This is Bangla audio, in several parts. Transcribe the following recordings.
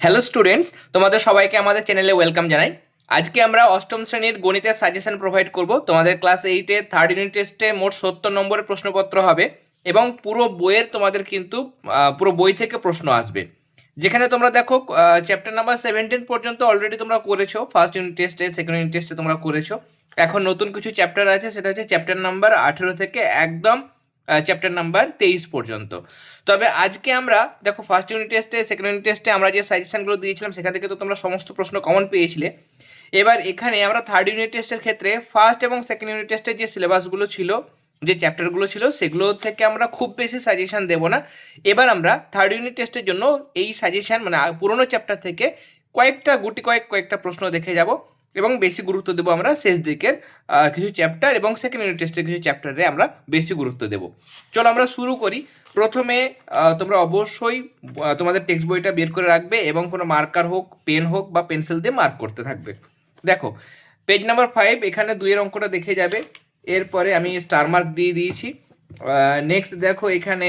হ্যালো স্টুডেন্টস তোমাদের সবাইকে আমাদের চ্যানেলে ওয়েলকাম জানাই। আজকে আমরা অষ্টম শ্রেণির গণিতের সাজেশন প্রোভাইড করব। তোমাদের ক্লাস এইটে থার্ড ইউনিট টেস্টে মোট সত্তর নম্বরের প্রশ্নপত্র হবে এবং পুরো বইয়ের তোমাদের কিন্তু পুরো বই থেকে প্রশ্ন আসবে। যেখানে তোমরা দেখো চ্যাপ্টার নাম্বার সেভেন্টিন পর্যন্ত অলরেডি তোমরা করেছ। ফার্স্ট ইউনিট টেস্টে সেকেন্ড ইউনিট টেস্টে তোমরা করেছ। এখন নতুন কিছু চ্যাপ্টার আছে, সেটা হচ্ছে চ্যাপ্টার নাম্বার আঠেরো থেকে একদম চ্যাপ্টার নাম্বার তেইশ পর্যন্ত। তবে আজকে আমরা, দেখো ফার্স্ট ইউনিট টেস্টে সেকেন্ড ইউনিট টেস্টে আমরা যে সাজেশনগুলো দিয়েছিলাম, সেখান থেকে তো তোমরা সমস্ত প্রশ্ন কমন পেয়েছিলে। এবার এখানে আমরা থার্ড ইউনিট টেস্টের ক্ষেত্রে ফার্স্ট এবং সেকেন্ড ইউনিট টেস্টের যে সিলেবাসগুলো ছিল, যে চ্যাপ্টারগুলো ছিল, সেগুলো থেকে আমরা খুব বেশি সাজেশান দেবো না। এবার আমরা থার্ড ইউনিট টেস্টের জন্য এই সাজেশান মানে পুরোনো চ্যাপ্টার থেকে কয়েকটা, গুটি কয়েক কয়েকটা প্রশ্ন দেখে যাব। এবং বেশি গুরুত্ব দেবো আমরা শেষ দিকের কিছু চ্যাপ্টার এবং সেকেন্ড ইউনিট টেস্টের কিছু চ্যাপ্টারে আমরা বেশি গুরুত্ব দেবো। চলো আমরা শুরু করি। প্রথমে তোমরা অবশ্যই তোমাদের টেক্সট বইটা বের করে রাখবে এবং কোনো মার্কার হোক পেন হোক বা পেন্সিল দিয়ে মার্ক করতে থাকবে। দেখো পেজ নাম্বার ফাইভ এখানে দুইয়ের অঙ্কটা দেখে যাবে। এরপরে আমি স্টার মার্ক দিয়ে দিয়েছি। নেক্সট দেখো এখানে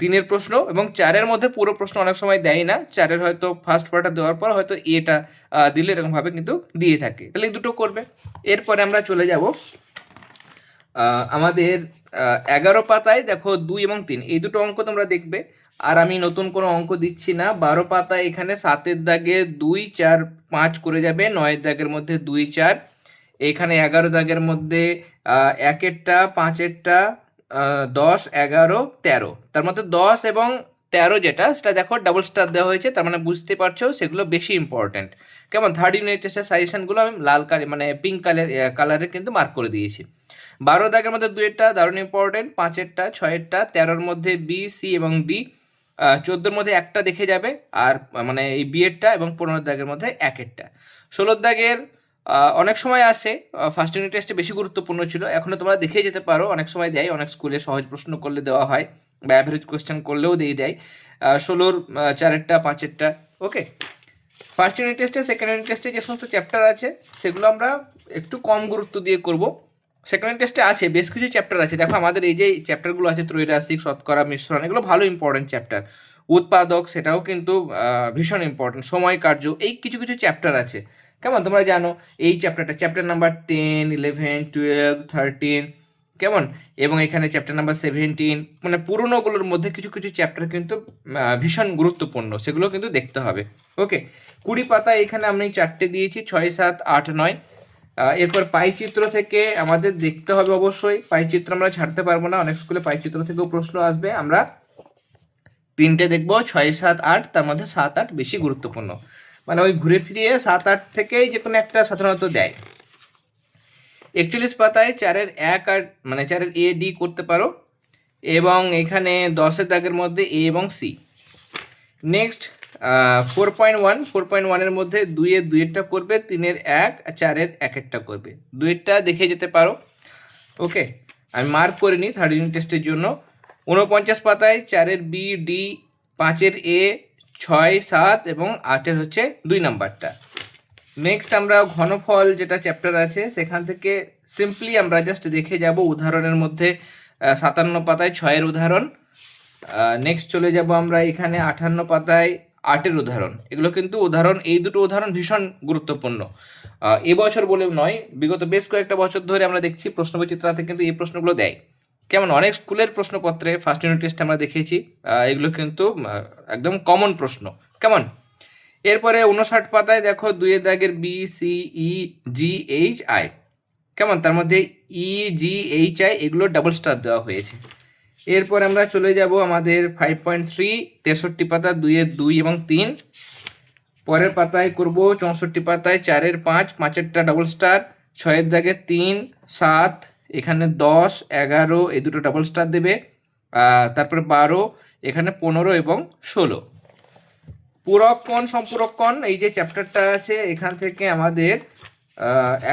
তিনের প্রশ্ন এবং চারের মধ্যে পুরো প্রশ্ন অনেক সময় দেয় না। চারের হয়তো ফার্স্ট পার্টটা দেওয়ার পর হয়তো এটা দিলে এরকমভাবে কিন্তু দিয়ে থাকে। তাহলে দুটো করবে। এরপরে আমরা চলে যাব আমাদের এগারো পাতায় দেখো দুই এবং তিন। এই দুটো অঙ্ক তোমরা দেখবে। আর আমি নতুন কোনো অঙ্ক দিচ্ছি না। বারো পাতায় এখানে সাতের দাগে দুই, চার, পাঁচ করে যাবে। নয়ের দাগের মধ্যে দুই, চার। এখানে এগারো দাগের মধ্যে একেরটা, পাঁচেরটা দশ, এগারো, তেরো। তার মধ্যে দশ এবং তেরো যেটা, সেটা দেখো ডাবল স্টার দেওয়া হয়েছে, তার মানে বুঝতে পারছ সেগুলো বেশি ইম্পর্ট্যান্ট কেমন? থার্ড ইউনিট টেস্টের সাজেশনগুলো আমি লাল কালার মানে পিঙ্ক কালার কালারে কিন্তু মার্ক করে দিয়েছি। বারো দাগের মধ্যে দুইটা দারুণ ইম্পর্টেন্ট পাঁচেরটা, ছয়েরটা, তেরোর মধ্যে বি সি এবং ডি চোদ্দোর মধ্যে একটা দেখে যাবে, আর মানে এই বিয়েরটা এবং পনেরো দাগের মধ্যে একেরটা। ষোলোর দাগের অনেক সময় আসে ফার্স্ট ইউনিট টেস্টে বেশি গুরুত্বপূর্ণ ছিল। এখনও তোমরা দেখে যেতে পারো, অনেক সময় দেয়, অনেক স্কুলে সহজ প্রশ্ন করলে দেওয়া হয় বা অ্যাভারেজ কোয়েশ্চেন করলেও দিয়ে দেয়। ষোলোর চারেরটা, পাঁচেরটা ওকে ফার্স্ট ইউনিট টেস্টে সেকেন্ড ইউনিট টেস্টে যে সমস্ত চ্যাপ্টার আছে, সেগুলো আমরা একটু কম গুরুত্ব দিয়ে করব। সেকেন্ড টেস্টে আছে, বেশ কিছু চ্যাপ্টার আছে। দেখো আমাদের এই যে চ্যাপ্টারগুলো আছে ত্রৈরাসিক শতকরা, মিশ্রণ, এগুলো ভালো ইম্পর্টেন্ট চ্যাপ্টার উৎপাদক, সেটাও কিন্তু ভীষণ ইম্পর্টেন্ট সময়, কার্য, এই কিছু কিছু চ্যাপ্টার আছে। কেমন? তোমরা জানো, এই চ্যাপ্টারটা chapter number ten eleven twelve thirteen কেমন? এবং এখানে চ্যাপ্টার নাম্বার সেভেন্টিন মানে পুরোনোগুলোর মধ্যে কিছু কিছু চ্যাপ্টার কিন্তু ভীষণ গুরুত্বপূর্ণ, সেগুলো কিন্তু দেখতে হবে ওকে কুড়ি পাতা এখানে আমি চারটে দিয়েছি, ছয়, সাত, আট, নয় এরপর পাইচিত্র থেকে আমাদের দেখতে হবে অবশ্যই, পাইচিত্র আমরা ছাড়তে পারব না, অনেক স্কুলে পাইচিত্র থেকেও প্রশ্ন আসবে, আমরা তিনটে দেখব, ছয়, সাত, আট, তার মধ্যে সাত, আট বেশি গুরুত্বপূর্ণ। মানে ওই ঘুরে ফিরিয়ে সাত আট থেকেই যে কোনো একটা সাধারণত দেয়। একচল্লিশ পাতায় চারের এক আর মানে চারের এ, ডি করতে পারো এবং এখানে দশের দাগের মধ্যে এ এবং C. Next four point one four point ওয়ানের মধ্যে দুইয়ের দুইয়েরটা করবে, তিনের এক আর চারের এক একটা করবে। দুইয়েরটা দেখে যেতে পারো। ওকে আমি মার্ক করে নিই থার্ড ইউনিট টেস্টের জন্য। উনপঞ্চাশ পাতায় চারের বি, ডি, পাঁচের এ ছয়, সাত এবং আটের হচ্ছে দুই নাম্বারটা। নেক্সট আমরা ঘনফল যেটা চ্যাপ্টার আছে, সেখান থেকে সিম্পলি আমরা জাস্ট দেখে যাব উদাহরণের মধ্যে সাতান্ন পাতায় ছয়ের উদাহরণ। নেক্সট চলে যাব আমরা এখানে আটান্ন পাতায় আটের উদাহরণ। এগুলো কিন্তু উদাহরণ, এই দুটো উদাহরণ ভীষণ গুরুত্বপূর্ণ। এবছর বলে নয়, বিগত বেশ কয়েকটা বছর ধরে আমরা দেখছি প্রশ্নবিচিত্রাতে কিন্তু এই প্রশ্নগুলো দেয়। কেমন? অনেক স্কুলের প্রশ্নপত্রে ফার্স্ট ইউনিট টেস্ট আমরা দেখেছি এগুলো কিন্তু একদম কমন প্রশ্ন। কেমন? এরপরে উনষাট পাতায় দেখো, দুইয়ের দাগের B C E G H I কেমন? তার মধ্যে ই জি এইচ আই এগুলো ডাবল স্টার দেওয়া হয়েছে। এরপর আমরা চলে যাব আমাদের ফাইভ পয়েন্ট থ্রি তেষট্টি পাতা, দুইয়ের দুই এবং তিন। পরের পাতায় করব, চৌষট্টি পাতায় চারের পাঁচ, পাঁচেরটা ডাবল স্টার ছয়ের দাগে তিন, সাত এখানে দশ, এগারো, এই দুটো ডাবল স্টার দেবে। তারপরে বারো, এখানে পনেরো এবং ষোলো। সম্পূরক কোণ এই যে চ্যাপ্টারটা আছে, এখান থেকে আমাদের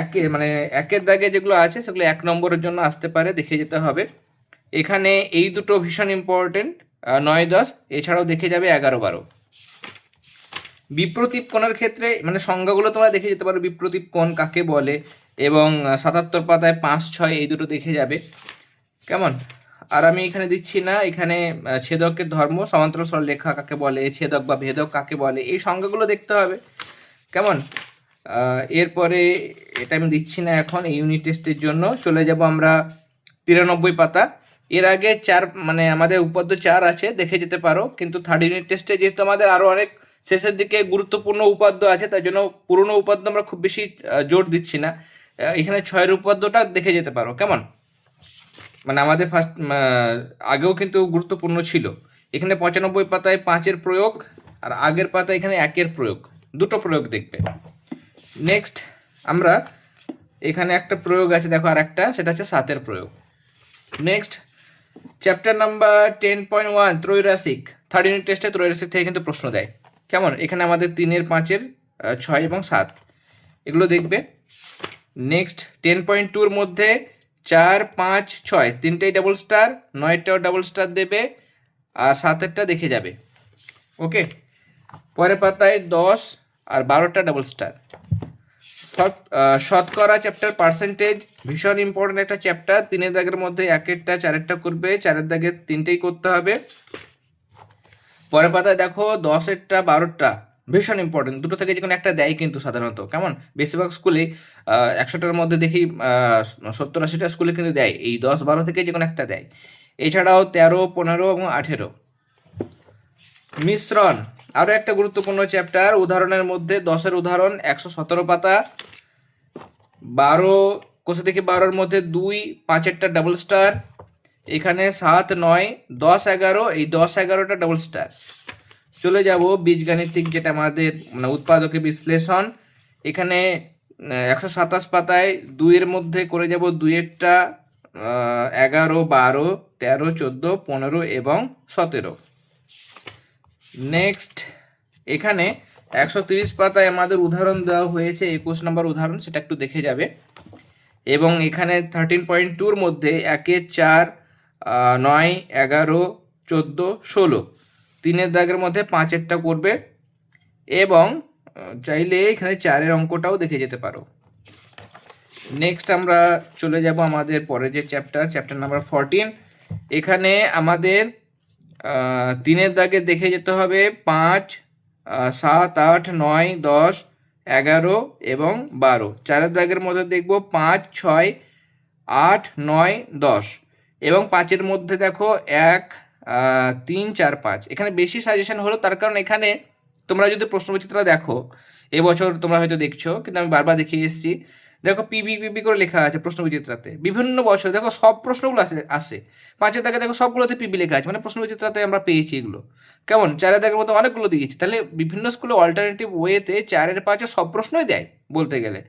একে মানে একের দাগে যেগুলো আছে, সেগুলো এক নম্বরের জন্য আসতে পারে, দেখে যেতে হবে। এখানে এই দুটো ভীষণ ইম্পর্টেন্ট নয়, দশ, এছাড়াও দেখে যাবে এগারো, বারো। বিপ্রতীপ কোণের ক্ষেত্রে মানে সংজ্ঞাগুলো তোমরা দেখে যেতে পারো, বিপ্রতীপ কোণ কাকে বলে? এবং সাতাত্তর পাতায় পাঁচ ছয় এই দুটো দেখে যাবে। কেমন? আর আমি এখানে দিচ্ছি না, এখানে ছেদকের ধর্ম, সমান্তরাল সরলরেখা কাকে বলে, ছেদক বা ভেদক কাকে বলে, এই সংজ্ঞাগুলো দেখতে হবে। কেমন? এরপরে এটা আমি দিচ্ছি না এখন, এই ইউনিট টেস্টের জন্য। চলে যাব আমরা তিরানব্বই পাতা। এর আগে চার মানে আমাদের উপাদ্য চার আছে, দেখে যেতে পারো। কিন্তু থার্ড ইউনিট টেস্টে যেহেতু আমাদের আরও অনেক শেষের দিকে গুরুত্বপূর্ণ উপাদ্য আছে, তাই জন্য পুরনো উপাদ্য আমরা খুব বেশি জোর দিচ্ছি না। এখানে ছয়ের উপাদ্যটা দেখে যেতে পারো, কেমন? মানে আমাদের ফার্স্ট আগেও কিন্তু গুরুত্বপূর্ণ ছিল। এখানে পঁচানব্বই পাতায় পাঁচের প্রয়োগ আর আগের পাতায় এখানে একের প্রয়োগ, দুটো প্রয়োগ দেখবে। নেক্সট আমরা এখানে একটা প্রয়োগ আছে, দেখো আর একটা, সেটা হচ্ছে সাতের প্রয়োগ। Next chapter number ten point one ত্রৈরাসিক third unit টেস্টে ত্রৈরাসিক থেকে কিন্তু প্রশ্ন দেয়। কেমন? এখানে আমাদের তিনের, পাঁচের ছয় এবং সাত। এগুলো দেখবে। নেক্সট টেন পয়েন্ট টুর মধ্যে চার, পাঁচ, ছয়, তিনটেই ডাবল স্টার নয়টাও ডাবল স্টার দেবে, আর সাতেরটা দেখে যাবে। ওকে পরের পাতায় দশ আর বারোটা ডাবল স্টার শতকরা চ্যাপ্টার পার্সেন্টেজ ভীষণ ইম্পর্টেন্ট একটা চ্যাপ্টার তিনের দাগের মধ্যে একেরটা, চারেরটা করবে, চারের দাগের তিনটেই করতে হবে। পরের পাতায় দেখো দশেরটা বারোটা ভীষণ ইম্পর্টেন্ট দুটো থেকে যে কোনো একটা দেয় কিন্তু সাধারণত। কেমন? বেশিরভাগ স্কুলে একশোটার মধ্যে দেখি সত্তর আশিটা স্কুলে কিন্তু দেয়। এই দশ বারো থেকে যে কোনো একটা দেয়। এছাড়াও তেরো, পনেরো এবং আঠেরো। মিশ্রণ। আরও একটা গুরুত্বপূর্ণ চ্যাপ্টার উদাহরণের মধ্যে দশের উদাহরণ, একশো সতেরো পাতা। বারো, কোষে থেকে বারোর মধ্যে দুই, পাঁচেরটা ডাবল স্টার এখানে সাত, নয়, দশ, এগারো। এই দশ, এগারোটা ডাবল স্টার চলে যাব বীজগাণিতিক যেটা আমাদের মানে উৎপাদকের বিশ্লেষণ। এখানে একশো সাতাশ পাতায় দুইয়ের মধ্যে করে যাব দুইয়েরটা এগারো, বারো, তেরো, চোদ্দ, পনেরো এবং সতেরো। নেক্সট এখানে একশো তিরিশ পাতায় আমাদের উদাহরণ দেওয়া হয়েছে, একুশ নম্বর উদাহরণ, সেটা একটু দেখে যাবে। এবং এখানে থার্টিন পয়েন্ট টুর মধ্যে একে চার নয়, এগারো, চোদ্দ, ষোলো। তিনের দাগের মধ্যে পাঁচেরটা করবে এবং চাইলে এখানে চারের অঙ্কটাও দেখে যেতে পারো। নেক্সট আমরা চলে যাব আমাদের পরের যে চ্যাপ্টার চ্যাপ্টার নাম্বার ফোরটিন এখানে আমাদের তিনের দাগে দেখে যেতে হবে পাঁচ সাত, আট, নয়, দশ, এগারো এবং বারো। চারের দাগের মধ্যে দেখব পাঁচ, ছয়, আট, নয়, দশ। এবং পাঁচের মধ্যে দেখো এক তিন, চার, পাঁচ। এখানে বেশি সাজেশন হলো তার কারণ এখানে তোমরা যদি প্রশ্নবিচিত্রা দেখো, এবছর তোমরা হয়তো দেখছ, কিন্তু আমি বারবার দেখিয়ে এসেছি। দেখো পিবি পিবি করে লেখা আছে প্রশ্নবিচিত্রাতে। বিভিন্ন বছর, দেখো সব প্রশ্নগুলো আসে আসে। পাঁচের দাগে দেখো সবগুলোতে পিবি লেখা আছে মানে প্রশ্নবিচিত্রাতে আমরা পেয়েছি এগুলো। কেমন? চারের দাগের মতো অনেকগুলো দিয়েছি। তাহলে বিভিন্ন স্কুলে অল্টারনেটিভ ওয়েতে চারের, পাঁচে সব প্রশ্নই দেয়, বলতে গেলে।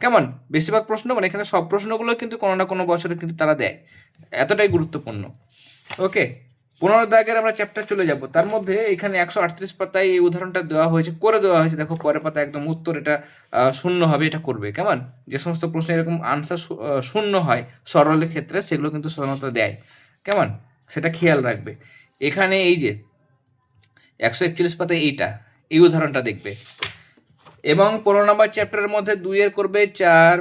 কেমন? বেশিরভাগ প্রশ্ন মানে এখানে সব প্রশ্নগুলো কিন্তু কোনো না কোনো বছরে কিন্তু তারা দেয়। এতটাই গুরুত্বপূর্ণ। ওকে পনেরো দাগের আমরা চ্যাপ্টার চলে যাব। তার মধ্যে এখানে একশো আটত্রিশ পাতায় এই উদাহরণটা দেওয়া হয়েছে, করে দেওয়া হয়েছে। দেখো, পরের পাতা একদম উত্তর এটা শূন্য হবে, এটা করবে। কেমন? যে সমস্ত প্রশ্নে এরকম আনসার শূন্য হয় সরলের ক্ষেত্রে, সেগুলো কিন্তু সাধারণত দেয়। কেমন? সেটা খেয়াল রাখবে। এখানে এই যে, একশো একচল্লিশ পাতায় এইটা, এই উদাহরণটা দেখবে। এবং পনেরো নম্বর চ্যাপ্টারের মধ্যে দুইয়ের করবে চার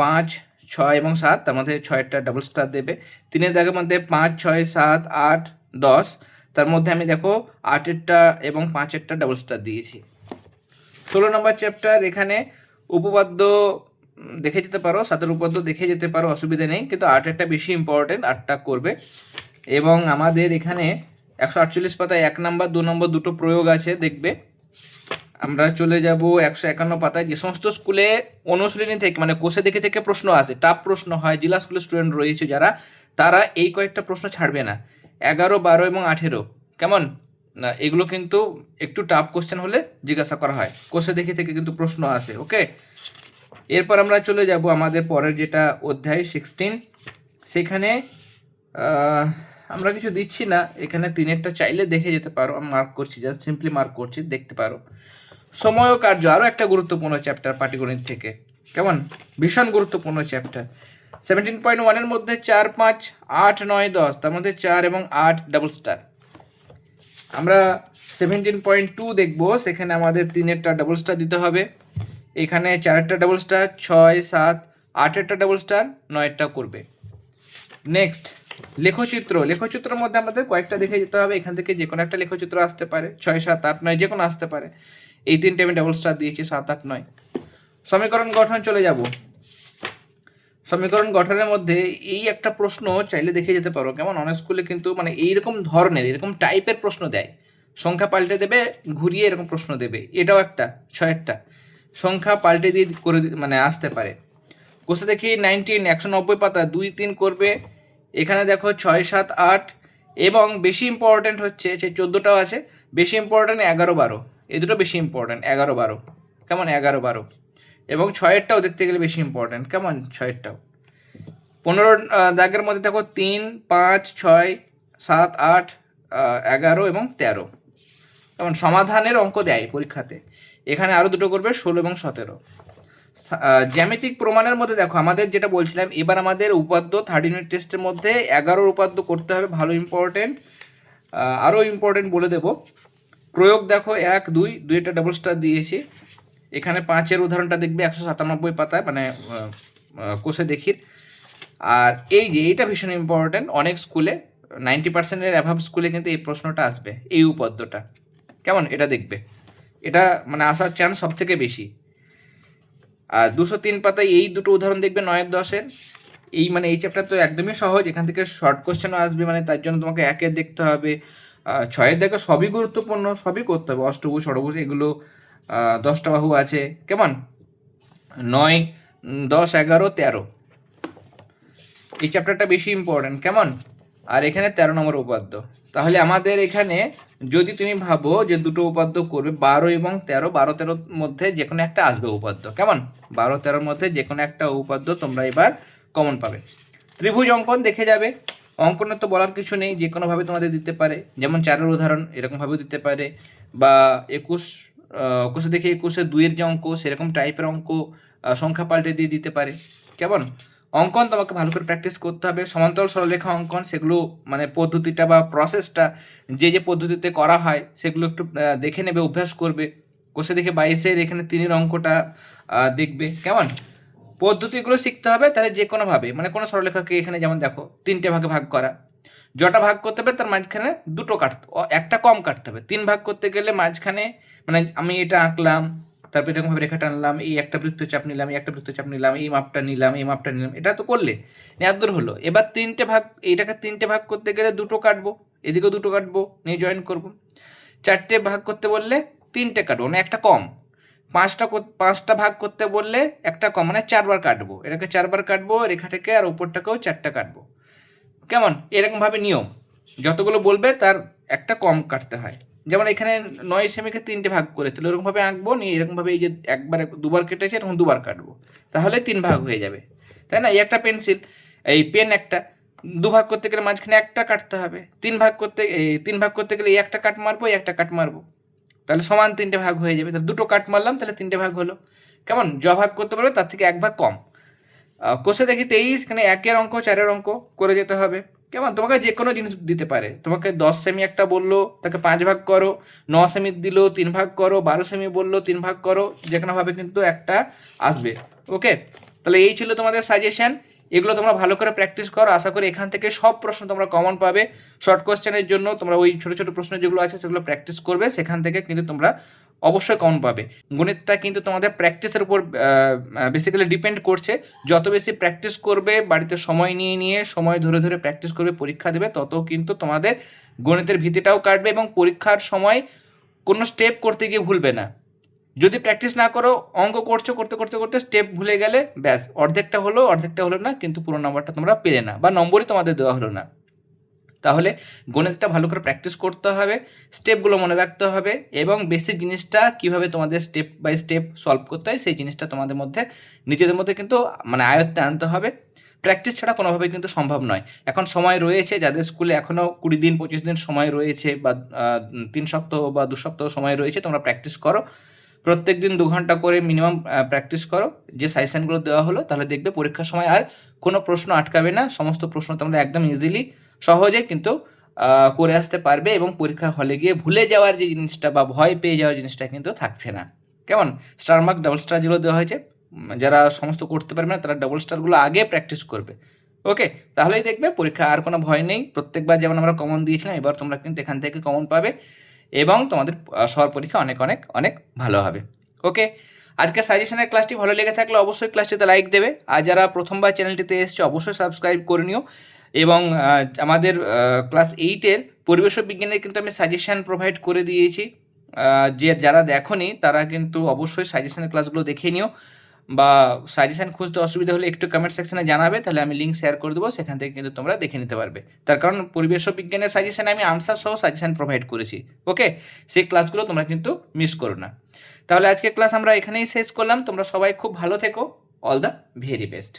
পাঁচ ছয় এবং সাত, তার মধ্যে ছয়টা ডাবল স্টার দেবে। তিনের দাগের মধ্যে পাঁচ, ছয়, সাত, আট, দশ, তার মধ্যে আমি দেখো আটেরটা এবং পাঁচেরটা ডাবল স্টার দিয়েছি। ষোলো নম্বর চ্যাপ্টার এখানে উপপাদ্য দেখে যেতে পারো, সাতের উপপাদ্য দেখে যেতে পারো, অসুবিধা নেই, কিন্তু আটেরটা বেশি ইম্পর্টেন্ট আটটা করবে। এবং আমাদের এখানে একশো আটচল্লিশ পাতায় এক নম্বর, দু নম্বর দুটো প্রয়োগ আছে, দেখবে। আমরা চলে যাব একশো একান্ন পাতায়। যে সমস্ত স্কুলে অনুশীলনী থেকে মানে কোষে দেখে থেকে প্রশ্ন আসে টাফ প্রশ্ন হয়, জেলা স্কুলের স্টুডেন্ট রয়েছে যারা, তারা এই কয়েকটা প্রশ্ন ছাড়বে না। এগারো, বারো এবং আঠেরো, কেমন? না, এগুলো কিন্তু একটু টাফ কোশ্চেন হলে জিজ্ঞাসা করা হয়। কোষে দেখে থেকে কিন্তু প্রশ্ন আসে ওকে এরপর আমরা চলে যাব আমাদের পরের যেটা অধ্যায় সিক্সটিন সেখানে আমরা কিছু দিচ্ছি না, এখানে তিনেরটা চাইলে দেখে যেতে পারো, আমি মার্ক করছি জাস্ট সিম্পলি মার্ক করছি, দেখতে পারো। সময় কার্য আরও একটা গুরুত্বপূর্ণ চ্যাপ্টার পাটিগণিত থেকে। কেমন? ভীষণ গুরুত্বপূর্ণ চ্যাপ্টার সেভেন্টিন পয়েন্ট ওয়ানের মধ্যে চার, পাঁচ, আট, নয়, দশ, তার মধ্যে চার এবং আট ডাবল স্টার আমরা সেভেন্টিন পয়েন্ট টু দেখব, সেখানে আমাদের তিনেরটা ডাবল স্টার দিতে হবে। এখানে চারেরটা ডাবল স্টার ছয়, সাত, আটেরটা ডাবল স্টার নয়েরটা করবে। নেক্সট লেখচিত্র। লেখচিত্রের মধ্যে আমাদের কয়েকটা দেখে যেতে হবে। এখান থেকে যে কোনো একটা লেখচিত্র আসতে পারে। ছয়, সাত, আট, নয় যে কোনো আসতে পারে। এই তিনটে আমি ডাবল স্টার দিয়েছি, সাত আট নয়। সমীকরণ গঠন চলে যাব। সমীকরণ গঠনের মধ্যে এই একটা প্রশ্ন চাইলে দেখে যেতে পারো। কেমন? অনেক স্কুলে কিন্তু মানে এইরকম ধরনের, এরকম টাইপের প্রশ্ন দেয়। সংখ্যা পাল্টে দেবে, ঘুরিয়ে এরকম প্রশ্ন দেবে। এটাও একটা, ছয়েরটা। সংখ্যা পাল্টে দিয়ে করে মানে আসতে পারে। কোষে দেখি নাইনটিন একশো নব্বই পাতা, দুই তিন করবে। এখানে দেখো ছয়, সাত, আট। এবং বেশি ইম্পর্ট্যান্ট হচ্ছে যে চোদ্দোটাও আছে। বেশি ইম্পর্ট্যান্ট এগারো, বারো। এই দুটো বেশি ইম্পর্ট্যান্ট এগারো বারো। কেমন এগারো বারো? এবং ছয়েরটাও দেখতে গেলে বেশি ইম্পর্ট্যান্ট কেমন ছয়েরটাও? পনেরো দাগের মধ্যে দেখো তিন, পাঁচ, ছয়, সাত, আট এগারো এবং তেরো। যেমন সমাধানের অঙ্ক দেয় পরীক্ষাতে। এখানে আরও দুটো করবে, ষোলো এবং সতেরো। জ্যামিতিক প্রমাণের মধ্যে দেখো, আমাদের যেটা বলছিলাম, এবার আমাদের উপাদ্য থার্ড ইউনিট টেস্টের মধ্যে এগারোর উপাদ্য করতে হবে, ভালো ইম্পর্টেন্ট আরও ইম্পর্টেন্ট বলে দেব। প্রয়োগ দেখো এক, দুই দুইটা ডাবল স্টার দিয়েছি। এখানে পাঁচের উদাহরণটা দেখবে একশো সাতানব্বই পাতায় মানে কোষে দেখির। আর এই যে, এইটা ভীষণ ইম্পর্টেন্ট অনেক স্কুলে নাইনটি পার্সেন্টের অ্যাভাব স্কুলে কিন্তু এই প্রশ্নটা আসবে, এই উপদ্যটা কেমন? এটা দেখবে। এটা মানে আসার চান্স সব থেকে বেশি। আর দুশো তিন পাতায় এই দুটো উদাহরণ দেখবে নয়ের দশের। এই মানে এই চ্যাপ্টার তো একদমই সহজ, এখান থেকে শর্ট কোশ্চেনও আসবে মানে তার জন্য তোমাকে একের দেখতে হবে। ছয়ের দেখো সবই গুরুত্বপূর্ণ, সবই করতে হবে। অষ্টভুজ, ষড়ভুজ, এগুলো দশটা বাহু আছে। কেমন? নয় দশ, এগারো, তেরো। এই চ্যাপ্টারটা বেশি ইম্পর্ট্যান্ট কেমন? আর এখানে তেরো নম্বর উপাদ্য তাহলে আমাদের এখানে যদি তুমি ভাবো যে দুটো উপাদ্য করবে, বারো এবং তেরো, বারো, তেরোর মধ্যে যে কোনো একটা আসবে উপাদ্য কেমন? বারো, তেরোর মধ্যে যে কোনো একটা উপাদ্য তোমরা এবার কমন পাবে। ত্রিভুজ অঙ্কন দেখে যাবে। অঙ্কনের তো বলার কিছু নেই, যে কোনোভাবে তোমাদের দিতে পারে। যেমন চারের উদাহরণ এরকমভাবেও দিতে পারে। বা একুশ একুশে দেখে একুশে দুইয়ের যে অঙ্ক, সেরকম টাইপের অঙ্ক সংখ্যা পাল্টে দিয়ে দিতে পারে। কেমন? অঙ্কন তোমাকে ভালো করে প্র্যাকটিস করতে হবে। সমান্তরাল সরলরেখা অঙ্কন, সেগুলো মানে পদ্ধতিটা বা প্রসেসটা যে যে পদ্ধতিতে করা হয়, সেগুলো একটু দেখে নেবে, অভ্যাস করবে। কোষে দেখে বাইশের এখানে তিনের অঙ্কটা দেখবে। কেমন? পদ্ধতিগুলো শিখতে হবে তাহলে যে কোনোভাবে মানে কোনো সরলরেখাকে এখানে যেমন দেখো, তিনটে ভাগে ভাগ করা। যটা ভাগ করতে হবে তার মাঝখানে দুটো কাটতে একটা কম কাটতে হবে। তিন ভাগ করতে গেলে মাঝখানে মানে আমি এটা আঁকলাম, তারপর এরকমভাবে রেখা টানলাম, এই একটা বৃত্তচাপ নিলাম, এই একটা বৃত্তচাপ নিলাম, এই মাপটা নিলাম, এই মাপটা নিলাম, এটা তো করলে নেয়াদুর হলো। এবার তিনটে ভাগ, এইটাকে তিনটে ভাগ করতে গেলে দুটো কাটবো, এদিকেও দুটো কাটবো, নিয়ে জয়েন করব। চারটে ভাগ করতে বললে তিনটে কাটবো মানে একটা কম। পাঁচটা পাঁচটা ভাগ করতে বললে একটা কম মানে চারবার কাটবো। এটাকে চারবার কাটবো, রেখাটাকে আর ওপরটাকেও চারটা কাটবো। কেমন? এরকমভাবে নিয়ম। যতগুলো বলবে তার একটা কম কাটতে হয়। যেমন এখানে নয় সেমিকে তিনটে ভাগ করে, তাহলে ওরকমভাবে আঁকবো, নিয়ে এরকমভাবে এই যে একবার দুবার কেটেছে, এরকম দুবার কাটবো। তাহলে তিন ভাগ হয়ে যাবে। তাই না? এই একটা পেন্সিল, এই পেন একটা, দু ভাগ করতে গেলে মাঝখানে একটা কাটতে হবে। তিন ভাগ করতে তিন ভাগ করতে গেলে এই একটা কাট মারবো, এই একটা কাট মারবো। তাহলে সমান তিনটে ভাগ হয়ে যাবে, তাহলে দুটো কাট মারলাম, তাহলে তিনটে ভাগ হলো। কেমন? জ ভাগ করতে পারবে, তার থেকে এক ভাগ কম। কোষে দেখি তেইশ, এখানে একের অঙ্ক, চারের অঙ্ক করে যেতে হবে। কেমন? তোমাকে যে কোনো জিনিস দিতে পারে। তোমাকে দশ সেমি একটা বলল, তাকে পাঁচ ভাগ করো, ন সেমি দিল, তিন ভাগ করো, বারো সেমি বলল, তিন ভাগ করো যে কোনোভাবে কিন্তু একটা আসবে। ওকে তাহলে এই ছিল তোমাদের সাজেশন এগুলো তোমরা ভালো করে প্র্যাকটিস করো। আশা করি এখান থেকে সব প্রশ্ন তোমরা কমন পাবে। শর্ট কোশ্চেনের জন্য তোমরা ওই ছোটো ছোটো প্রশ্ন যেগুলো আছে সেগুলো প্র্যাকটিস করবে। সেখান থেকে কিন্তু তোমরা অবশ্যই কমন পাবে। গণিতটা কিন্তু তোমাদের প্র্যাকটিসের উপর বেসিক্যালি ডিপেন্ড করছে। যত বেশি প্র্যাকটিস করবে, বাড়িতে সময় নিয়ে নিয়ে, সময় ধরে ধরে প্র্যাকটিস করবে, পরীক্ষা দেবে, তত কিন্তু তোমাদের গণিতের ভীতিটাও কাটবে এবং পরীক্ষার সময় কোনো স্টেপ করতে গিয়ে ভুলবে না। যদি প্র্যাকটিস না করো, অঙ্ক করছ, করতে করতে করতে স্টেপ ভুলে গেলে ব্যাস, অর্ধেকটা হলো অর্ধেকটা হলো না, কিন্তু পুরো নম্বরটা তোমরা পেলে না বা নম্বরই তোমাদের দেওয়া হলো না। তাহলে গণিতটা ভালো করে প্র্যাকটিস করতে হবে স্টেপগুলো মনে রাখতে হবে এবং বেসিক জিনিসটা কীভাবে তোমাদের স্টেপ বাই স্টেপ সলভ করতে হয়, সেই জিনিসটা তোমাদের মধ্যে, নিজেদের মধ্যে কিন্তু মানে আয়ত্তে আনতে হবে। প্র্যাকটিস ছাড়া কোনোভাবে কিন্তু সম্ভব নয়। এখন সময় রয়েছে, যাদের স্কুলে এখনও কুড়ি দিন, পঁচিশ দিন সময় রয়েছে বা তিন সপ্তাহ বা দু সপ্তাহ সময় রয়েছে, তোমরা প্র্যাকটিস করো। প্রত্যেক দিন দু ঘণ্টা করে মিনিমাম প্র্যাকটিস করো। যে সাজেশনগুলো দেওয়া হলো, তাহলে দেখবে পরীক্ষার সময় আর কোনো প্রশ্ন আটকাবে না। সমস্ত প্রশ্ন তোমরা একদম ইজিলি সহজে কিন্তু করে আসতে পারবে এবং পরীক্ষা হলে গিয়ে ভুলে যাওয়ার যে জিনিসটা বা ভয় পেয়ে যাওয়ার জিনিসটা কিন্তু থাকবে না। কেমন? স্টার মার্ক ডাবল স্টার যেগুলো দেওয়া হয়েছে যারা সমস্ত করতে পারবে না, তারা ডাবল স্টারগুলো আগে প্র্যাকটিস করবে। ওকে? তাহলেই দেখবে পরীক্ষা আর কোনো ভয় নেই। প্রত্যেকবার যেমন আমরা কমন দিয়েছিলাম, এবার তোমরা কিন্তু এখান থেকে কমন পাবে। এবং তোমাদের সবার পরীক্ষা অনেক অনেক অনেক ভালো হবে। ওকে আজকে সাজেশনের ক্লাসটি ভালো লেগে থাকলে অবশ্যই ক্লাসটিতে লাইক দেবে। আর যারা প্রথমবার চ্যানেলটিতে এসছে, অবশ্যই সাবস্ক্রাইব করে নিও। এবং আমাদের ক্লাস এইটের পরিবেশ বিজ্ঞানের কিন্তু আমি সাজেশান প্রোভাইড করে দিয়েছি। যে যারা দেখোনি, তারা কিন্তু অবশ্যই সাজেশনের ক্লাসগুলো দেখে নিও। বা সাজেশন খুঁজতে অসুবিধা হলে একটু কমেন্ট সেকশনে জানাবে, তাহলে আমি লিঙ্ক শেয়ার করে দেবো, সেখান থেকে কিন্তু তোমরা দেখে নিতে পারবে। তার কারণ পরিবেশ বিজ্ঞানের সাজেশানে আমি আনসার সহ সাজেশান প্রোভাইড করেছি ওকে সেই ক্লাসগুলো তোমরা কিন্তু মিস করো না। তাহলে আজকে ক্লাস আমরা এখানেই শেষ করলাম, তোমরা সবাই খুব ভালো থেকো অল দ্য ভেরি বেস্ট